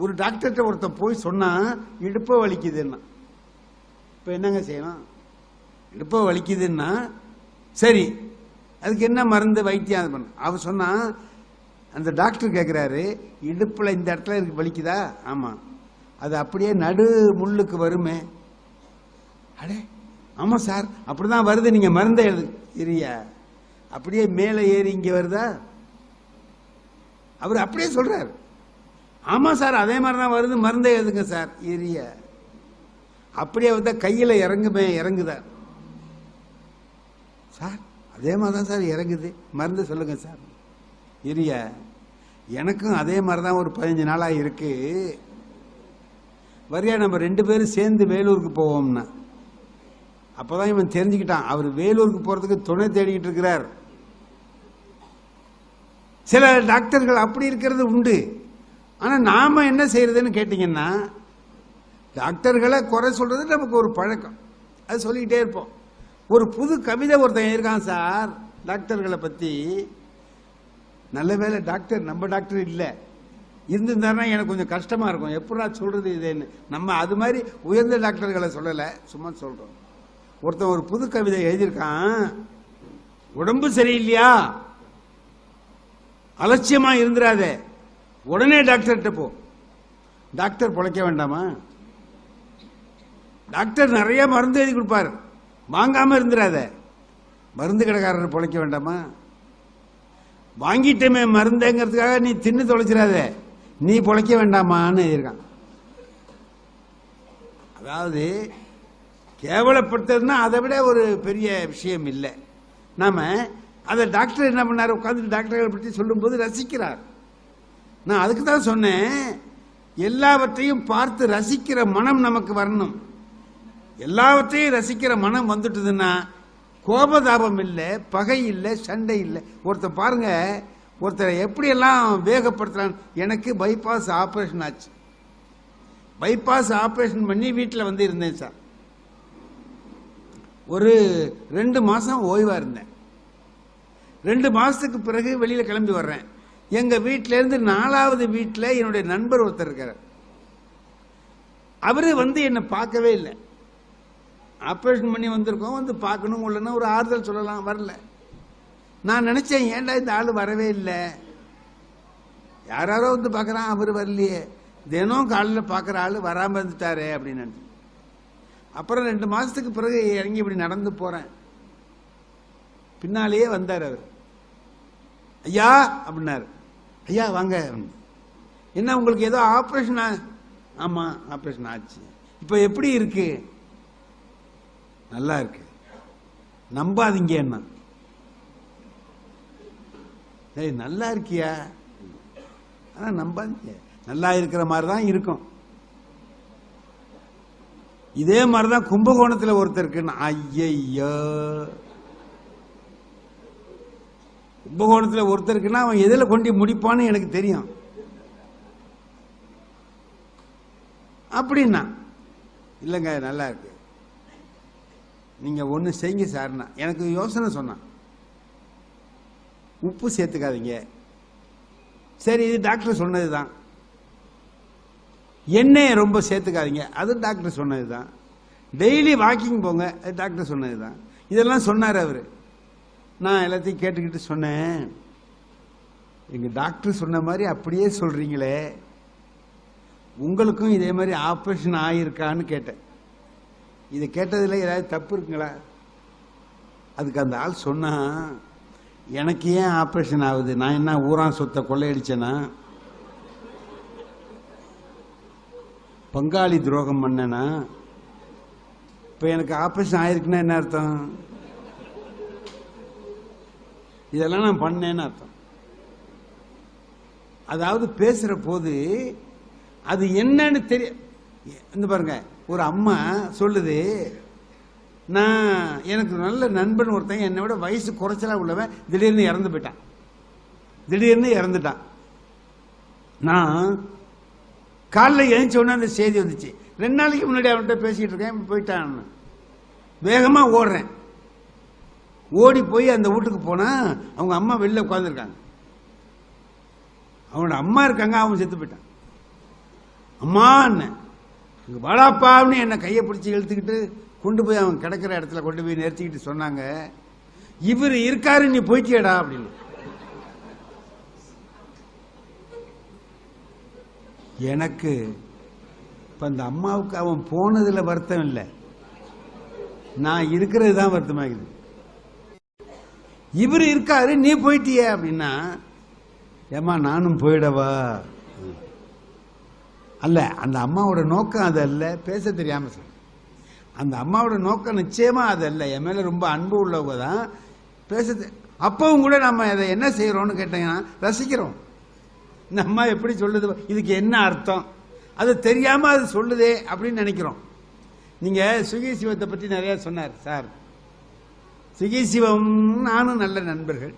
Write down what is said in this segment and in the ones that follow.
ஒரு டாக்டர்கிட்ட ஒருத்தன் போய் சொன்னா இடுப்ப வலிக்குதுன்னா. இப்ப என்னங்க செய்யணும்? இடுப்ப வலிக்குதுன்னா சரி அதுக்கு என்ன மருந்து வைத்தியம் அது பண்ண அவர் சொன்னா அந்த டாக்டர் கேட்குறாரு இடுப்புல இந்த இடத்துல இருக்கு வலிக்குதா? ஆமா. அது அப்படியே நடு முள்ளுக்கு வருமே. அடே ஆமா சார் அப்படிதான் வருது நீங்க மருந்தை எழுது இரியா அப்படியே மேலே ஏறி இங்க வருதா? அவர் அப்படியே சொல்றாரு. ஆமாம் சார் அதே மாதிரி தான் வருது. மருந்தே எதுங்க சார்? எரிய. அப்படியே வந்தால் கையில் இறங்குமே இறங்குதா? சார் அதே மாதிரி தான் சார் இறங்குது. மருந்து சொல்லுங்க சார். எரிய. எனக்கும் அதே மாதிரி தான் ஒரு பதினஞ்சு நாளாக இருக்கு. வரியா நம்ம ரெண்டு பேரும் சேர்ந்து வேலூருக்கு போவோம்னா. அப்பதான் இவன் தெரிஞ்சுக்கிட்டான். அவர் வேலூருக்கு போகிறதுக்கு துணை தேடிக்கிட்டு இருக்கிறார். சில டாக்டர்கள் அப்படி இருக்கிறது உண்டு. ஆனால் நாம் என்ன செய்யறதுன்னு கேட்டிங்கன்னா டாக்டர்களை குறை சொல்றது நமக்கு ஒரு பழக்கம். அது சொல்லிக்கிட்டே இருப்போம். ஒரு புது கவிதை ஒருத்தன் இருக்கான் சார் டாக்டர்களை பற்றி நல்ல வேலை டாக்டர் நம்ம டாக்டர் இல்லை. இருந்திருந்தாருன்னா எனக்கு கொஞ்சம் கஷ்டமாக இருக்கும். எப்படா சொல்றது இதுன்னு. நம்ம அது மாதிரி உயர்ந்த டாக்டர்களை சொல்லலை சும்மா சொல்கிறோம் ஒருத்தன் ஒரு புது கவிதை எழுதியிருக்கான் உடம்பு சரியில்லையா? அலட்சியமாக இருந்துடாதே உடனே டாக்டர்கிட்ட போ. டாக்டர் பிழைக்க வேண்டாமா? டாக்டர் நிறைய மருந்து எழுதி கொடுப்பார். வாங்காம இருந்துடாத. மருந்து கடைக்காரர் பிழைக்க வேண்டாமா? வாங்கிட்டமே மருந்துங்கிறதுக்காக நீ தின்னு தொலைச்சிடாத. நீ பிழைக்க வேண்டாமான்னு எழுதியிருக்கான். அதாவது கேவலப்படுத்துறதுனா அதை விட ஒரு பெரிய விஷயம் இல்லை. நாம அதை டாக்டர் என்ன பண்ணார்? உட்காந்து டாக்டர்களை பற்றி சொல்லும்போது ரசிக்கிறார். நான் அதுக்கு தான் சொன்னேன். எல்லாவற்றையும் பார்த்து ரசிக்கிற மனம் நமக்கு வரணும். எல்லாவற்றையும் ரசிக்கிற மனம் வந்துட்டுதுன்னா கோபதாபம் இல்லை பகை இல்லை சண்டை இல்லை. ஒருத்தர் பாருங்க ஒருத்தரை எப்படியெல்லாம் வேகப்படுத்துறான். எனக்கு பைபாஸ் ஆபரேஷன் ஆச்சு. பைபாஸ் ஆபரேஷன் பண்ணி வீட்டில் வந்து இருந்தேன் சார். ஒரு ரெண்டு மாசம் ஓய்வா இருந்தேன். ரெண்டு மாசத்துக்கு பிறகு வெளியில கிளம்பி வர்றேன். எங்க வீட்டிலேருந்து நாலாவது வீட்டில் என்னுடைய நண்பர் ஒருத்தர் இருக்கார். அவரு வந்து என்னை பார்க்கவே இல்லை. ஆப்ரேஷன் பண்ணி வந்திருக்கோம் வந்து பார்க்கணும் இல்லைன்னா ஒரு ஆறுதல் சொல்லலாம் வரல. நான் நினைச்சேன் ஏன்டா இந்த ஆள் வரவே இல்லை? யாராரோ வந்து பார்க்குறான் அவர் வரலையே. தினம் காலையில் பார்க்குற ஆள் வராமல் இருந்துட்டாரே அப்படின்னு அப்புறம் ரெண்டு மாதத்துக்கு பிறகு இறங்கி இப்படி நடந்து போகிறேன் பின்னாலேயே வந்தார் அவர். ஐயா அப்படின்னாரு. ஐயா வாங்க. என்ன உங்களுக்கு ஏதோ ஆபரேஷன் ஆமா ஆபரேஷன் ஆச்சு. இப்ப எப்படி இருக்கு? நல்லா இருக்கு. நம்பாதீங்க என்ன? ஏய் நல்லா இருக்கியா? ஆனா நம்பாதீங்க. நல்லா இருக்கிற மாதிரி தான் இருக்கும். இதே மாதிரிதான் கும்பகோணத்துல ஒருத்தர் இருக்குன்னு. ஐயையோ. கும்பகோணத்தில் ஒருத்தருக்குன்னா அவன் எதில் கொண்டு முடிப்பான்னு எனக்கு தெரியும். அப்படின்னா இல்லைங்க நல்லா இருக்கு. நீங்கள் ஒன்று செய்யுங்க சார்னா எனக்கு யோசனை சொன்னான். உப்பு சேர்த்துக்காதீங்க. சரி இது டாக்டர் சொன்னதுதான். எண்ணெயை ரொம்ப சேர்த்துக்காதீங்க. அது டாக்டர் சொன்னதுதான். டெய்லி வாக்கிங் போங்க அது டாக்டர் சொன்னதுதான். இதெல்லாம் சொன்னார் அவர். நான் எல்லாத்தையும் கேட்டுக்கிட்டு சொன்னேன். எங்க டாக்டர் சொன்ன மாதிரி அப்படியே சொல்றீங்களே. உங்களுக்கும் இதே மாதிரி ஆப்ரேஷன் ஆயிருக்கான்னு கேட்டேன். இதை கேட்டதில் ஏதாவது தப்பு இருக்குங்களா? அதுக்கு அந்த ஆள் சொன்னா எனக்கு ஏன் ஆப்ரேஷன் ஆகுது? நான் என்ன ஊரான் சொத்தை கொள்ளையடிச்சேன்னா பங்காளி துரோகம் பண்ணனா? இப்போ எனக்கு ஆப்ரேஷன் ஆயிருக்குன்னா என்ன அர்த்தம்? இதெல்லாம் நான் பண்ணேன்னு அர்த்தம். அதாவது பேசுற போது அது என்னன்னு தெரிய இந்த பாருங்க ஒரு அம்மா சொல்லுது நான் எனக்கு நல்ல நண்பன் ஒருத்தன் என்னை விட வயசு குறைச்சலா உள்ளவன் திடீர்னு இறந்து போயிட்டான். திடீர்னு இறந்துட்டான். நான் காலைல எழுந்த உடனே அந்த செய்தி வந்துச்சு. ரெண்டு நாளைக்கு முன்னாடி அவன்கிட்ட பேசிட்டு இருக்கேன் போயிட்டான் வேகமாக ஓடுறேன். ஓடி போய் அந்த வீட்டுக்கு போனா அவங்க அம்மா வெளில உட்காந்துருக்காங்க அவனோட அம்மா இருக்காங்க அவன் செத்து போயிட்டான். அம்மா இங்க வாடாப்பான்னு என்னை கையை பிடிச்சி இழுத்துக்கிட்டு கொண்டு போய் அவன் கிடக்கிற இடத்துல கொண்டு போய் நிறுத்திக்கிட்டு சொன்னாங்க. இவர் இருக்காரு நீ போய்ட்டியடா அப்படின்னு. எனக்கு இப்ப அந்த அம்மாவுக்கு அவன் போனதுல வருத்தம் இல்லை. நான் இருக்கிறது தான் வருத்தமாகுது. இவர் இருக்காரு நீ போயிட்டிய அப்படின்னா ஏமா நானும் போயிடவா? அல்ல அந்த அம்மாவோட நோக்கம் அது அல்ல பேச தெரியாம சொல்ல அந்த அம்மாவோட நோக்கம் நிச்சயமா அது அல்ல. என் மேல ரொம்ப அன்பு உள்ளவங்க தான் பேச அப்பவும் கூட நம்ம அதை என்ன செய்யறோம்னு கேட்டீங்கன்னா ரசிக்கிறோம். இந்த அம்மா எப்படி சொல்லுது இதுக்கு என்ன அர்த்தம்? அது தெரியாம அது சொல்லுதே அப்படின்னு நினைக்கிறோம். நீங்க சுகி சிவத்தை பற்றி நிறைய சொன்னார் சார். சுகி சிவம் நானும் நல்ல நண்பர்கள்.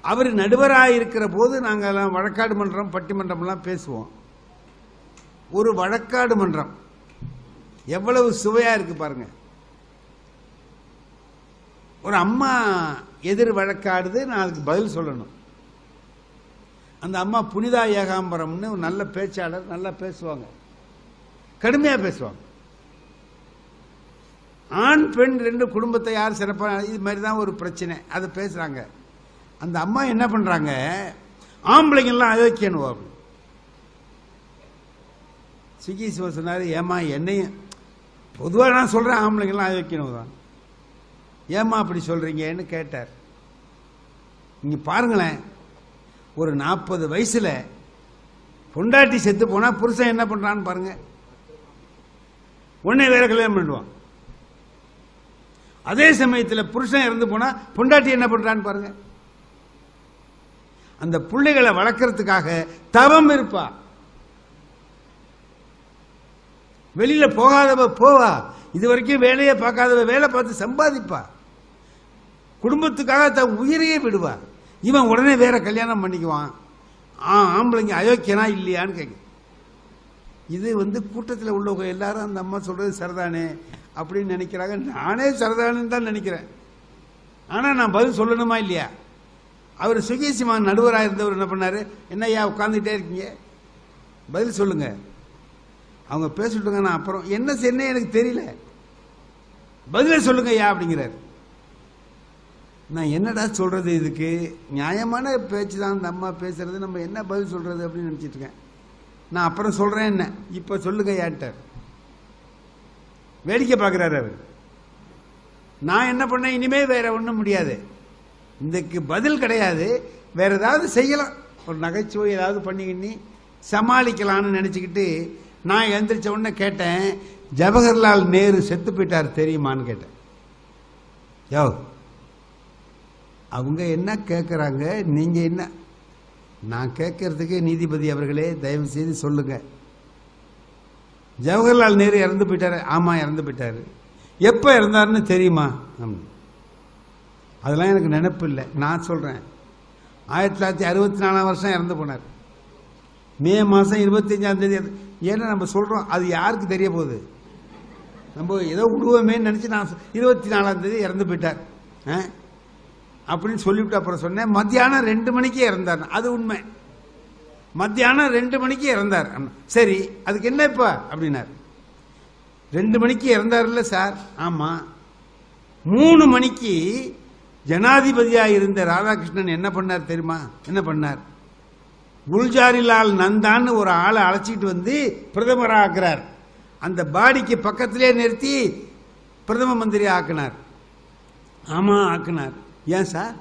அவர் நடுவராக இருக்கிற போது நாங்கள் வழக்காடு மன்றம் பட்டிமன்றம்லாம் பேசுவோம். ஒரு வழக்காடு மன்றம். எவ்வளவு சுவையா இருக்கு பாருங்க. ஒரு அம்மா எதிர் வழக்காடுது நான் அதுக்கு பதில் சொல்லணும். அந்த அம்மா புனிதா ஏகாம்பரம்னு ஒரு நல்ல பேச்சாளர் நல்லா பேசுவாங்க. கடுமையா பேசுவாங்க. ஆண் பெண் ரெண்டு குடும்பத்தை யார் சிறப்பாக இது மாதிரி தான் ஒரு பிரச்சனை. அதை பேசுகிறாங்க அந்த அம்மா என்ன பண்ணுறாங்க ஆம்பளைங்கெல்லாம் அயோக்கியனுவா அப்படி சுகி சிவ சொன்னார் ஏமா என்னையும் பொதுவாக நான் சொல்கிறேன் ஆம்பளைங்கெல்லாம் அயோக்கியனு தான் ஏமா அப்படி சொல்கிறீங்கன்னு கேட்டார். நீங்கள் பாருங்களேன் ஒரு நாற்பது வயசில் பொண்டாட்டி செத்து போனால் புருஷன் என்ன பண்ணுறான்னு பாருங்கள் உடனே வேற கல்யாணம் பண்ணிடுவான். அதே சமயத்தில் புருஷன் இறந்து போனா பொண்டாட்டி என்ன பண்றான்னு பாருங்க. அந்த பிள்ளைகளை வளர்க்கறதுக்காக தவம் இருப்பா. வெளியில போகாதவ போவா. இது வரைக்கும் வேலையை பார்க்காதவ வேலை பார்த்து சம்பாதிப்பா. குடும்பத்துக்காக தன் உயிரையே விடுவா. இவன் உடனே வேற கல்யாணம் பண்ணிக்குவான். ஆ ஆம்பளைங்க அயோக்கியனா இல்லையான்னு கேட்கு இது வந்து கூட்டத்தில் உள்ளவங்க எல்லாரும் அந்த அம்மா சொல்றது சரிதானே? அப்படின்னு நினைக்கிறாங்க. நானே சரிதானு தான் நினைக்கிறேன். ஆனா நான் பதில் சொல்லணுமா இல்லையா? அவர் சுகேசிமான் நடுவராக இருந்தவர் என்ன பண்ணாரு? என்னய்யா உட்காந்துட்டே இருக்கீங்க? பதில் சொல்லுங்க. அவங்க பேசிட்டுங்க நான் அப்புறம் என்ன செய்யணும் எனக்கு தெரியல. பதில சொல்லுங்க ஐயா அப்படிங்கிறார். நான் என்னடா சொல்றது இதுக்கு? நியாயமான பேச்சு தான் அந்த அம்மா பேசுறது நம்ம என்ன பதில் சொல்றது அப்படின்னு நினைச்சிட்டு இருக்கேன். நான் அப்புறம் சொல்றேன் என்ன? இப்ப சொல்லுங்க ஐயான்ட்டார் வேடிக்கை பார்க்குறாரு அவர். நான் என்ன பண்ணேன்? இனிமே வேற ஒண்ணும் முடியாது. இதுக்கு பதில் கிடையாது. வேற ஏதாவது செய்யலாம். ஒரு நகைச்சுவை ஏதாவது பண்ணிக்கிண்ணி சமாளிக்கலாம்னு நினைச்சுக்கிட்டு நான் எந்திரிச்ச உடனே கேட்டேன் ஜவஹர்லால் நேரு செத்து போயிட்டார் தெரியுமான்னு கேட்டேன். யோ அவங்க என்ன கேட்குறாங்க நீங்க என்ன? நான் கேட்கறதுக்கு நீதிபதி அவர்களே தயவு செய்து சொல்லுங்க. ஜவஹர்லால் நேரு இறந்து போயிட்டாரு. ஆமாம் இறந்து போயிட்டாரு. எப்போ இறந்தாருன்னு தெரியுமா? அதெல்லாம் எனக்கு நினப்பு இல்லை. நான் சொல்கிறேன் ஆயிரத்தி தொள்ளாயிரத்தி அறுபத்தி நாலாம் வருஷம் இறந்து போனார். மே மாதம் இருபத்தஞ்சாம் தேதி ஏன்னா நம்ம சொல்கிறோம் அது யாருக்கு தெரிய போகுது? நம்ம ஏதோ விடுவோமேன்னு நினச்சி நான் இருபத்தி நாலாம் தேதி இறந்து போயிட்டார். ஆ? அப்படின்னு சொல்லிவிட்டு அப்புறம் சொன்னேன். மத்தியானம் ரெண்டு மணிக்கே இறந்தார். அது உண்மை. மத்தியானம் ரெண்டு மணிக்கு இறந்தார். சரி அதுக்கு என்ன இப்ப? அப்படின்னார். ரெண்டு மணிக்கு இறந்தார்ல சார்? ஆமா. மூணு மணிக்கு ஜனாதிபதியா இருந்த ராதாகிருஷ்ணன் என்ன பண்ணார் தெரியுமா? என்ன பண்ணார்? குல்ஜாரிலால் நந்தான்னு ஒரு ஆளை அழைச்சிட்டு வந்து பிரதமரா ஆக்குறார். அந்த பாடிக்கு பக்கத்திலே நிறுத்தி பிரதம மந்திரி ஆக்கினார். ஆமா ஆக்கினார். ஏன் சார்?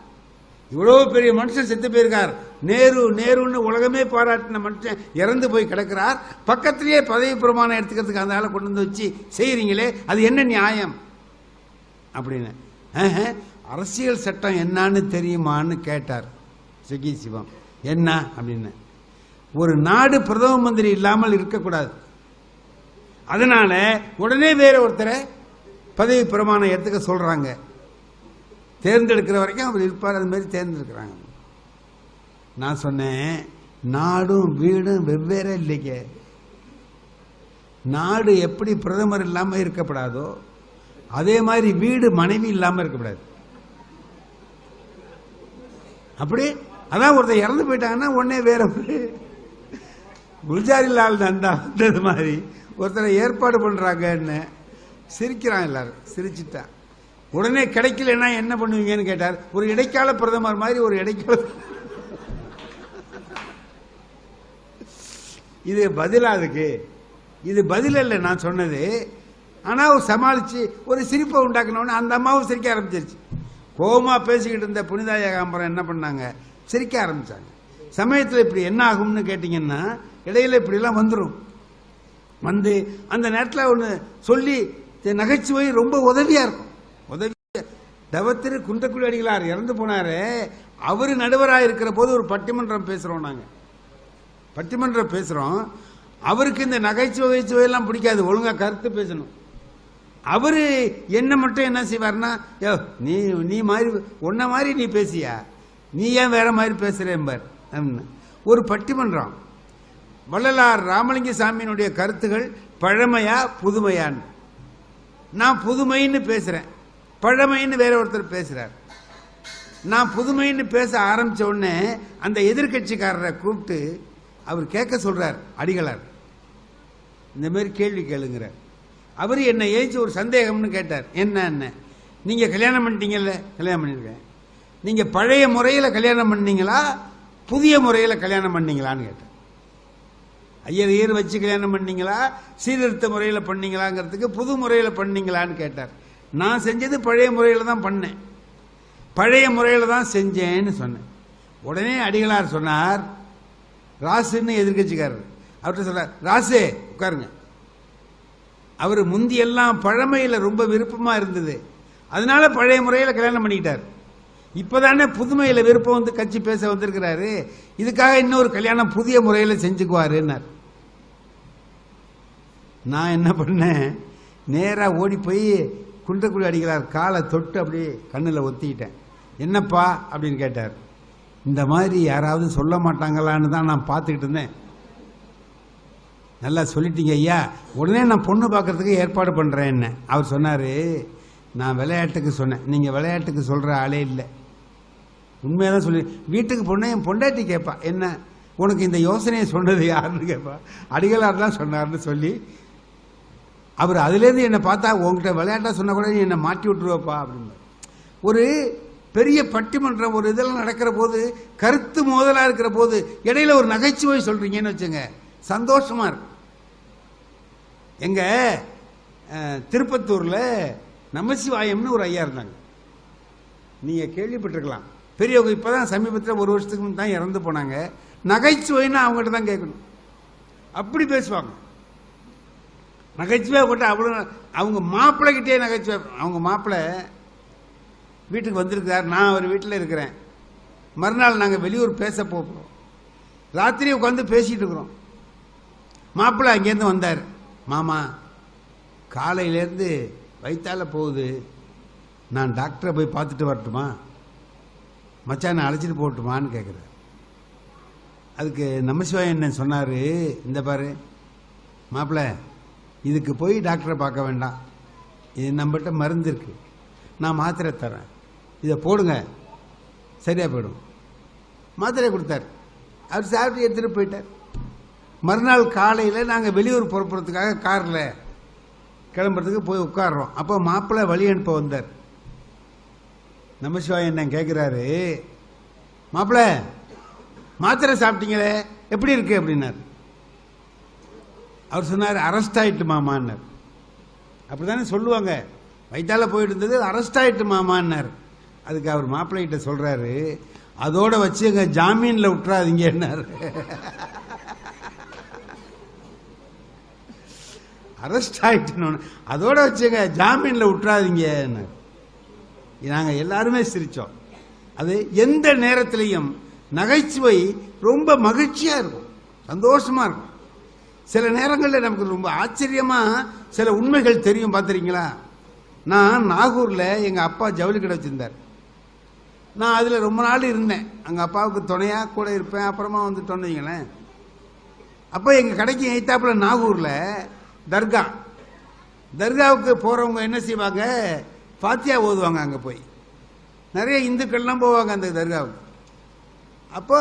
இவ்வளவு பெரிய மனுஷன் செத்து போயிருக்கார். நேரு நேருன்னு உலகமே பாராட்டின மனுஷன் இறந்து போய் கிடக்கிறார். பக்கத்திலேயே பதவி பிரமாணம் எடுத்துக்கிறதுக்கு அந்த ஆளை கொண்டு வந்து வச்சு செய்யறீங்களே அது என்ன நியாயம்? அப்படின்னு. அரசியல் சட்டம் என்னன்னு தெரியுமான்னு கேட்டார். சுகி சிவம். என்ன? அப்படின்னு. ஒரு நாடு பிரதம மந்திரி இல்லாமல் இருக்கக்கூடாது. அதனால உடனே வேற ஒருத்தரை பதவி பிரமாணம் எடுத்துக்க சொல்றாங்க. தேர்ந்தெடுக்கிற வரைக்கும் அவர் இருப்பார் அது மாதிரி தேர்ந்தெடுக்கிறாங்க. நான் சொன்னேன் நாடும் வீடும் வெவ்வேறு இல்லைங்க. நாடு எப்படி பிரதமர் இல்லாமல் இருக்கப்படாதோ அதே மாதிரி வீடு மனைவி இல்லாமல் இருக்கக்கூடாது அப்படி? அதான் ஒருத்தர் இறந்து போயிட்டாங்கன்னா உடனே வேற குல்ஜாரிலால் நந்தா வந்தது மாதிரி ஒருத்தரை ஏற்பாடு பண்றாங்கன்னு சிரிக்கிறான் எல்லாரும். சிரிச்சுட்டான். உடனே கிடைக்கலன்னா என்ன பண்ணுவீங்கன்னு கேட்டார். ஒரு இடைக்கால பிரதமர் மாதிரி ஒரு இடைக்கால இது பதிலா அதுக்கு? இது பதில் இல்லை நான் சொன்னது. ஆனால் அவர் சமாளிச்சு ஒரு சிரிப்பை உண்டாக்குனோடனே அந்த அம்மாவும் சிரிக்க ஆரம்பிச்சிருச்சு. கோபமா பேசிக்கிட்டு இருந்த புனிதா ஏகாம்பரம் என்ன பண்ணாங்க? சிரிக்க ஆரம்பிச்சாங்க. சமயத்தில் இப்படி என்ன ஆகும்னு கேட்டிங்கன்னா இடையில இப்படிலாம் வந்துடும் வந்து அந்த நேரத்தில் ஒன்று சொல்லி நகைச்சுவை ரொம்ப உதவியா இருக்கும். உதவி தவத்திரு குன்றக்குடி அடிகளார் இறந்து போனாரு அவர் நடுவராக இருக்கிற போது ஒரு பட்டிமன்றம் பேசுறோம் நாங்கள் பட்டிமன்றம் பேசுறோம். அவருக்கு இந்த நகைச்சுவை எல்லாம் பிடிக்காது. ஒழுங்கா கருத்து பேசணும். அவரு என்ன மட்டும் என்ன செய்வார்னா யோ நீ நீ மாதிரி உன்ன மாதிரி நீ பேசியா? நீ ஏன் வேற மாதிரி பேசுகிறேன்பார் ஒரு பட்டிமன்றம். வள்ளலார் ராமலிங்க சாமியினுடைய கருத்துகள் பழமையா புதுமையான்னு. நான் புதுமைன்னு பேசுறேன். பழமைன்னு வேற ஒருத்தர் பேசுறார். நான் புதுமைன்னு பேச ஆரம்பிச்ச உடனே அந்த எதிர்க்கட்சிக்காரரை கூப்பிட்டு அவர் கேட்க சொல்றார் அடிகளார். இந்த மாதிரி கேள்வி கேளுங்கிறார். அவர் என்னை ஏஞ்சி ஒரு சந்தேகம்னு கேட்டார். என்ன நீங்க கல்யாணம் பண்ணிட்டீங்கல்ல? கல்யாணம் பண்ணிருக்கேன் நீங்க பழைய முறையில் கல்யாணம் பண்ணீங்களா? புதிய முறையில் கல்யாணம் பண்ணீங்களான்னு கேட்டார். ஐயர் ஈர் வச்சு கல்யாணம் பண்ணீங்களா? சீர்திருத்த முறையில் பண்ணீங்களாங்கிறதுக்கு புது முறையில் பண்ணீங்களான்னு கேட்டார். நான் செஞ்சது பழைய முறையில் தான் பண்ணேன். பழைய முறையில் தான் செஞ்சேன்னு சொன்னேன். உடனே அடிகளார் சொன்னார் ராசுன்னு எதிர்க்கட்சிக்காரர். அவர்கிட்ட சொல்றார் ராசு உட்காருங்க. அவர் முந்தியெல்லாம் பழமையில் ரொம்ப விருப்பமாக இருந்தது. அதனால பழைய முறையில் கல்யாணம் பண்ணிக்கிட்டார். இப்போதானே புதுமையில் விருப்பம் வந்து கட்சி பேச வந்திருக்கிறாரு. இதுக்காக இன்னொரு கல்யாணம் புதிய முறையில் செஞ்சுக்குவாருன்னார். நான் என்ன பண்ணேன்? நேராக ஓடி போய் குன்றக்குடி அடிக்கிறார் காலை தொட்டு அப்படியே கண்ணில் ஒத்திக்கிட்டேன். என்னப்பா? அப்படின்னு கேட்டார். இந்த மாதிரி யாராவது சொல்ல மாட்டாங்களான்னு தான் நான் பார்த்துக்கிட்டு இருந்தேன். நல்லா சொல்லிட்டீங்க ஐயா. உடனே நான் பொண்ணு பார்க்கறதுக்கு ஏற்பாடு பண்ணுறேன் என்ன அவர் சொன்னார் நான் விளையாட்டுக்கு சொன்னேன். நீங்கள் விளையாட்டுக்கு சொல்கிற ஆளே இல்லை. உண்மையாக தான் சொல்லி வீட்டுக்கு பொண்ணு என் பொண்டாட்டி கேட்பா என்ன உனக்கு இந்த யோசனையை சொன்னது யாருன்னு கேட்பா அடிகளார் தான் சொன்னார்னு சொல்லி அவர் அதுலேருந்து என்னை பார்த்தா உங்ககிட்ட விளையாட்டாக சொன்ன கூட நீ என்னை மாட்டி விட்டுருவப்பா அப்படின்னு ஒரு பெரிய பட்டிமன்றம் ஒரு இதெல்லாம் நடக்கிற போது கருத்து மோதலா இருக்கிற போது இடையில ஒரு நகைச்சுவை சொல்றீங்கன்னு வச்சுங்க. சந்தோஷமா இருக்கும். எங்க திருப்பத்தூரில் திருப்பத்தூர்ல நமசிவாயம்னு ஒரு ஐயா இருந்தாங்க. நீங்க கேள்விப்பட்டிருக்கலாம். பெரியவங்க இப்பதான் சமீபத்தில் ஒரு வருஷத்துக்கு தான் இறந்து போனாங்க. நகைச்சுவைன்னு அவங்ககிட்ட தான் கேட்கணும். அப்படி பேசுவாங்க. நகைச்சுவை போட்டு அவ்வளோ அவங்க மாப்பிள்ளைகிட்டே நகைச்சுவை அவங்க மாப்பிள்ளை வீட்டுக்கு வந்திருக்கார் நான் அவர் வீட்டில் இருக்கிறேன். மறுநாள் நாங்கள் வெளியூர் பேச போகிறோம் ராத்திரி உட்காந்து பேசிகிட்டு இருக்கிறோம். மாப்பிள்ளை அங்கேருந்து வந்தார். மாமா காலையிலேருந்து வயிற்றால போகுது. நான் டாக்டரை போய் பார்த்துட்டு வரட்டுமா? மச்சான் அழைச்சிட்டு போகட்டுமான்னு கேட்குறார் அதுக்கு நமசிவாய் என்ன சொன்னார் இந்த பாரு மாப்பிள்ளை இதுக்கு போய் டாக்டரை பார்க்க வேண்டாம். இது நம்மகிட்ட மருந்து இருக்கு. நான் மாத்திரை தரேன். இதை போடுங்க. சரியாக போயிடும். மாத்திரை கொடுத்தாரு. அவர் சாப்பிட்டு எடுத்துகிட்டு போயிட்டார். மறுநாள் காலையில் நாங்கள் வெளியூர் புறப்படுறதுக்காக காரில் கிளம்புறதுக்கு போய் உட்காடுறோம் அப்போ மாப்பிள்ளை வழி அனுப்ப வந்தார். நமசிவாய் என்ன கேட்குறாரு மாப்பிள்ளை மாத்திரை சாப்பிட்டீங்களே? எப்படி இருக்கு? அப்படின்னார். அவர் சொன்னார் அரெஸ்ட் ஆயிட்டு மாமான்னார். அப்படி தானே சொல்லுவாங்க. வயிற்றால் போயிட்டு இருந்தது அரெஸ்ட் ஆயிட்டு மாமான்னார். அதுக்கு அவர் மாப்பிள்ளைகிட்ட சொல்றாரு அதோட வச்சு எங்க ஜாமீன்ல விட்டுறாதீங்கன்னாரு அரெஸ்ட் ஆயிட்டுன்னு. அதோட வச்சுங்க ஜாமீன்ல விட்டுறாதீங்க நாங்க எல்லாருமே சிரிச்சோம். அது எந்த நேரத்திலையும் நகைச்சுவை ரொம்ப மகிழ்ச்சியா இருக்கும். சந்தோஷமா இருக்கும். சில நேரங்களில் நமக்கு ரொம்ப ஆச்சரியமா சில உண்மைகள் தெரியும் பார்த்துறீங்களா நான் நாகூர்ல எங்க அப்பா ஜவுளி கடை வச்சிருந்தார். நான் அதில் ரொம்ப நாள் இருந்தேன். அங்கே அப்பாவுக்கு துணையாக கூட இருப்பேன். அப்புறமா வந்துட்டோன்னு வைங்களேன். அப்போ எங்கள் கடைக்கு எய்த்தாப்புல நாகூரில் தர்கா. தர்காவுக்கு போகிறவங்க என்ன செய்வாங்க? ஃபாத்தியா ஓதுவாங்க அங்கே போய். நிறைய இந்துக்கள்லாம் போவாங்க அந்த தர்காவுக்கு. அப்போ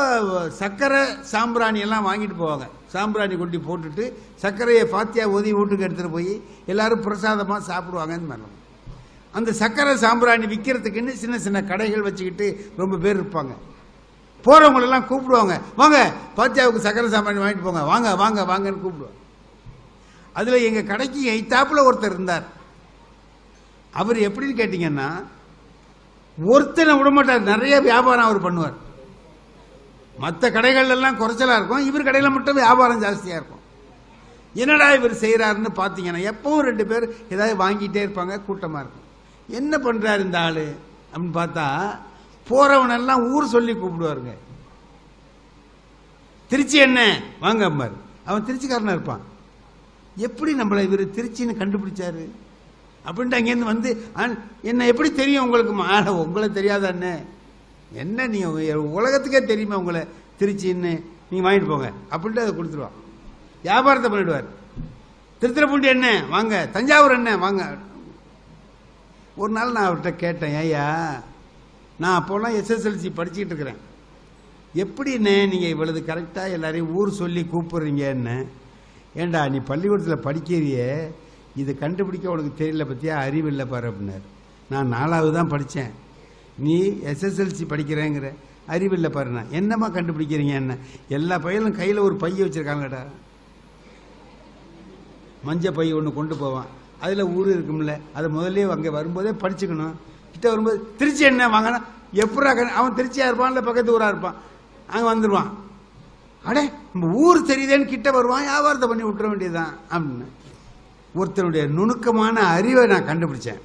சர்க்கரை சாம்பிராணி எல்லாம் வாங்கிட்டு போவாங்க. சாம்பிராணி கொட்டி போட்டுட்டு சர்க்கரையை ஃபாத்தியா ஓதி வீட்டுக்கு எடுத்துகிட்டு போய் எல்லாரும் பிரசாதமாக சாப்பிடுவாங்கன்னு மாதிரிலாம் அந்த சக்கரை சாம்பிராணி விற்கிறதுக்குன்னு சின்ன சின்ன கடைகள் வச்சுக்கிட்டு ரொம்ப பேர் இருப்பாங்க. போகிறவங்களெல்லாம் கூப்பிடுவாங்க. வாங்க பாத்தியாவுக்கு சக்கரை சாம்பிராணி வாங்கிட்டு போங்க. வாங்க வாங்க வாங்கன்னு கூப்பிடுவாங்க. அதில் எங்கள் கடைக்கு எய்த்தாப்புல ஒருத்தர் இருந்தார். அவர் எப்படின்னு கேட்டிங்கன்னா ஒருத்தனை விட மாட்டார் நிறைய வியாபாரம் அவர் பண்ணுவார். மற்ற கடைகள்லாம் எல்லாம் இருக்கும். இவர் கடையில் மட்டும் வியாபாரம் ஜாஸ்தியாக இருக்கும். என்னடா இவர் செய்கிறாருன்னு பார்த்தீங்கன்னா எப்பவும் ரெண்டு பேர் ஏதாவது வாங்கிட்டே இருப்பாங்க கூட்டமாக இருக்கும். என்ன பண்ணுறாரு இந்த ஆள்? அப்படின்னு பார்த்தா போகிறவனெல்லாம் ஊர் சொல்லி கூப்பிடுவாருங்க. திருச்சி என்ன? வாங்க அம்மார் அவன் திருச்சிக்காரனா இருப்பான். எப்படி நம்மளை இவர் திருச்சின்னு கண்டுபிடிச்சாரு? அப்படின்ட்டு அங்கேருந்து வந்து என்ன எப்படி தெரியும் உங்களுக்கு? மாட உங்களை தெரியாத அண்ணே என்ன நீங்கள் உலகத்துக்கே தெரியுமா உங்களை? திருச்சின்னு. நீங்கள் வாங்கிட்டு போங்க. அப்படின்ட்டு அதை கொடுத்துருவான். வியாபாரத்தை பண்ணிடுவார். திருத்திரப்பூண்டி என்ன? வாங்க. தஞ்சாவூர் என்ன? வாங்க. ஒரு நாள் நான் அவர்கிட்ட கேட்டேன் ஏய்யா நான் அப்போல்லாம் எஸ்எஸ்எல்சி படிச்சுட்டு இருக்கிறேன். எப்படிண்ணே நீங்கள் இவ்வளவு கரெக்டாக எல்லாரையும் ஊர் சொல்லி கூப்பிடுறீங்கன்னு? ஏண்டா நீ பள்ளிக்கூடத்தில் படிக்கிறியே? இதை கண்டுபிடிக்க உனக்கு தெரியல பற்றியா அறிவு இல்லை பாரு அப்படின்னாரு. நான் நாலாவது தான் படித்தேன் நீ எஸ்எஸ்எல்சி படிக்கிறேங்கிற. அறிவு இல்லை பாரு நான் என்னம்மா கண்டுபிடிக்கிறீங்க என்ன எல்லா பையலும் கையில் ஒரு பைய வச்சுருக்காங்கடா. மஞ்சள் பை ஒன்று கொண்டு போவான். அதில் ஊர் இருக்கும்ல. அதை முதல்ல அங்கே வரும்போதே படிச்சுக்கணும். கிட்ட வரும்போது திருச்சி என்ன? வாங்கினா எப்படா அவன் திருச்சியாக இருப்பான் இல்லை பக்கத்து ஊராக இருப்பான்? அங்கே வந்துடுவான் அடே நம்ம ஊர் தெரியுதேன்னு கிட்ட வருவான் வியாபாரத்தை பண்ணி விட்டுற வேண்டியதுதான் அப்படின்னு. ஒருத்தனுடைய நுணுக்கமான அறிவை நான் கண்டுபிடிச்சேன்.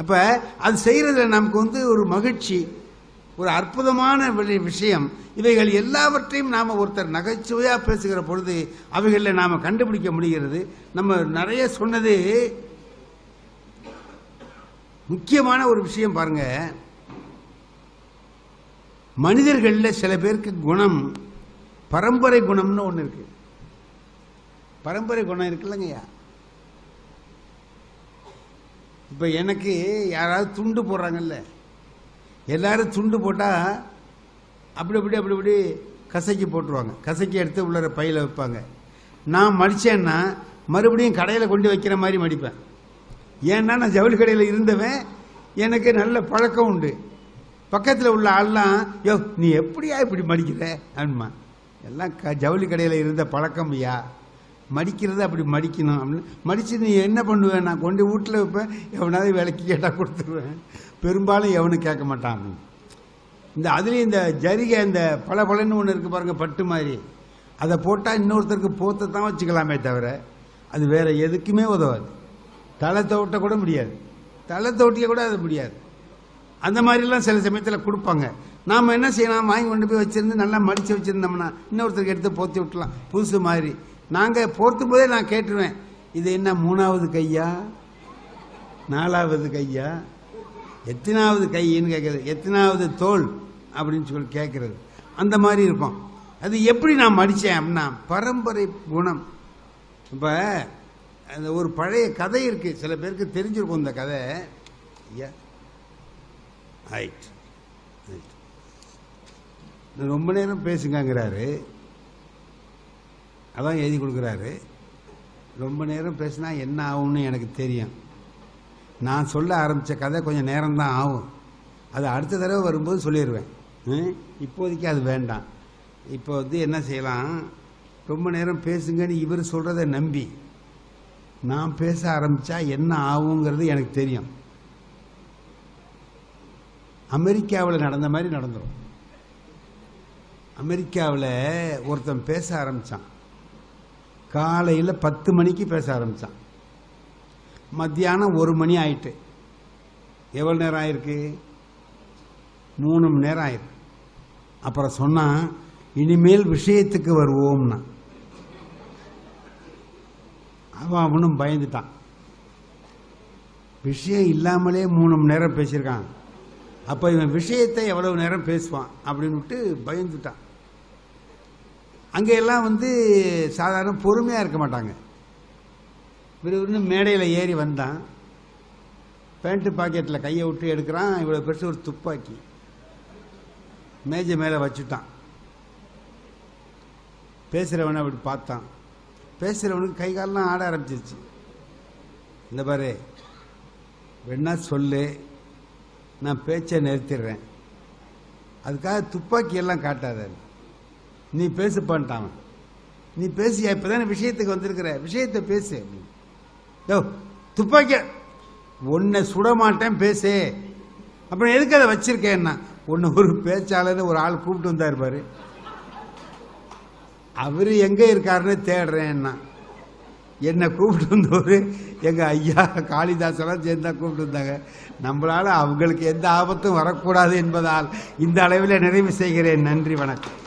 அப்போ அது செய்கிறதுல நமக்கு வந்து ஒரு மகிழ்ச்சி. ஒரு அற்புதமான விஷயம். இவைகள் எல்லாவற்றையும் நாம் ஒருத்தர் நகைச்சுவையாக பேசுகிற பொழுது அவைகளில் நாம் கண்டுபிடிக்க முடிகிறது. நம்ம நிறைய சொன்னது முக்கியமான ஒரு விஷயம் பாருங்க. மனிதர்களில் சில பேருக்கு குணம் பரம்பரை குணம்னு ஒன்று இருக்கு. பரம்பரை குணம் இருக்குல்லங்கய்யா இப்போ எனக்கு யாராவது துண்டு போடுறாங்கல்ல. எல்லாரும் துண்டு போட்டால் அப்படி அப்படி அப்படி அப்படி கசக்கி போட்டுருவாங்க. கசக்கி எடுத்து உள்ளர பையில் வைப்பாங்க. நான் மடித்தேன்னா மறுபடியும் கடையில் கொண்டு வைக்கிற மாதிரி மடிப்பேன். ஏன்னா நான் ஜவுளி கடையில் இருந்தவன் எனக்கு நல்ல பழக்கம் உண்டு. பக்கத்தில் உள்ள ஆள்லாம் யோ நீ எப்படியா இப்படி மடிக்கிற? அப்படிமா எல்லாம் க ஜவுளி கடையில் இருந்த பழக்கம் ஐயா. மடிக்கிறது அப்படி மடிக்கணும். அப்படின்னு மடித்து நீ என்ன பண்ணுவேன் நான் கொண்டு வீட்டில் வைப்பேன். எவனாவது விலைக்கு கேட்டால் கொடுத்துருவேன். பெரும்பாலும் எவனும் கேட்க மாட்டான். இந்த அதுலேயும் இந்த ஜரிகை இந்த பல பலன்னு ஒன்று இருக்குது பாருங்கள் பட்டு மாதிரி. அதை போட்டால் இன்னொருத்தருக்கு போத்தை தான் வச்சுக்கலாமே தவிர அது வேற எதுக்குமே உதவாது. தலை தோட்ட கூட முடியாது. தலை தோட்டிய கூட அது முடியாது. அந்த மாதிரிலாம் சில சமயத்தில் கொடுப்பாங்க. நாம் என்ன செய்யலாம்? வாங்கி கொண்டு போய் வச்சிருந்து நல்லா மடித்து வச்சுருந்தோம்னா இன்னொருத்தருக்கு எடுத்து போத்தி விட்டலாம். புதுசு மாதிரி. நாங்கள் போர்த்தும் போதே நான் கேட்டுருவேன். இது என்ன மூணாவது கையா? நாலாவது கையா? எத்தனாவது கைன்னு கேட்குறது எத்தனாவது தோல் அப்படின்னு சொல்லி கேட்குறது அந்த மாதிரி இருக்கும் அது எப்படி நான் மடித்தேன் அப்படின்னா பரம்பரை குணம். இப்போ அந்த ஒரு பழைய கதை இருக்குது சில பேருக்கு தெரிஞ்சிருக்கும் இந்த கதை. ஐயா ரைட் ரொம்ப நேரம் பேசுங்கிறாரு அதான் எழுதி கொடுக்குறாரு. ரொம்ப நேரம் பேசினா என்ன ஆகும்னு எனக்கு தெரியும். நான் சொல்ல ஆரம்பித்த கதை கொஞ்சம் நேரம்தான் ஆகும். அது அடுத்த தடவை வரும்போது சொல்லிடுவேன் இப்போதைக்கு அது வேண்டாம். இப்போ வந்து என்ன செய்யலாம்? ரொம்ப நேரம் பேசுங்கன்னு இவர் சொல்கிறத நம்பி நான் பேச ஆரம்பித்தா என்ன ஆகுங்கிறது எனக்கு தெரியும். அமெரிக்காவில் நடந்த மாதிரி நடந்துடும் அமெரிக்காவில் ஒருத்தன் பேச ஆரம்பித்தான் காலையில் பத்து மணிக்கு பேச ஆரம்பித்தான் மத்தியானம் ஒரு மணி ஆயிட்டு. எவ்வளோ நேரம் ஆயிருக்கு? மூணு மணி நேரம் ஆயிருக்கு அப்புறம் சொன்னால் இனிமேல் விஷயத்துக்கு வருவோம்னா. அவன் அவனும் பயந்துட்டான். விஷயம் இல்லாமலே மூணு மணி நேரம் பேசியிருக்கான். அப்போ இவன் விஷயத்தை எவ்வளவு நேரம் பேசுவான் அப்படின்னு பயந்துட்டான். அங்கே எல்லாம் வந்து சாதாரண பொறுமையாக இருக்க மாட்டாங்க. விறுவிறுன்னு மேடையில் ஏறி வந்தான். பேண்ட்டு பாக்கெட்டில் கையை விட்டு எடுக்கிறான். இவ்வளோ பெருசு ஒரு துப்பாக்கி. மேஜை மேலே வச்சுட்டான். பேசுகிறவனை அப்படி பார்த்தான். பேசுகிறவனுக்கு கை காலெலாம் ஆட ஆரம்பிச்சிருச்சு. இந்த பாரு வேணா சொல்லு. நான் பேச்சை நிறுத்திடுறேன். அதுக்காக துப்பாக்கியெல்லாம் காட்டாத. நீ பேசு பண்ணிட்டான் நீ பேசியா? இப்போதான விஷயத்துக்கு வந்திருக்கிற. விஷயத்தை பேசு. அப்படின்னு. துப்பாக்கிய உன்னை சுட மாட்டேன் பேசு. அப்புறம் எதுக்கு அதை வச்சிருக்கேன்னா? ஒன்று ஒரு பேச்சாளர் ஒரு ஆள் கூப்பிட்டு வந்தார் பாரு. அவர் எங்கே இருக்காருன்னு தேடுறேன்னா. என்னை கூப்பிட்டு வந்தவர் எங்கள் ஐயா காளிதாசெல்லாம் சேர்ந்து தான் கூப்பிட்டு வந்தாங்க. நம்மளால அவங்களுக்கு எந்த ஆபத்தும் வரக்கூடாது என்பதால் இந்த அளவில் நிறைவு செய்கிறேன். நன்றி வணக்கம்.